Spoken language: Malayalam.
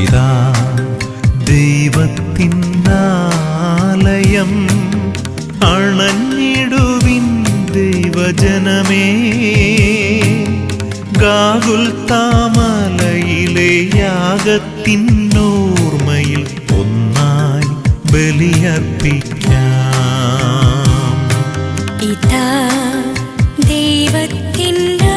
ഇതാ ദൈവത്തിന്നാലയം അണഞ്ഞിടുവിൻ ദൈവജനമേ. ഗാകുൽ താമലയിലെ യാഗത്തിനോർമ്മയിൽ ഒന്നായി ബലിയർപ്പിക്കാം. ഇതാ ദൈവത്തിന്റെ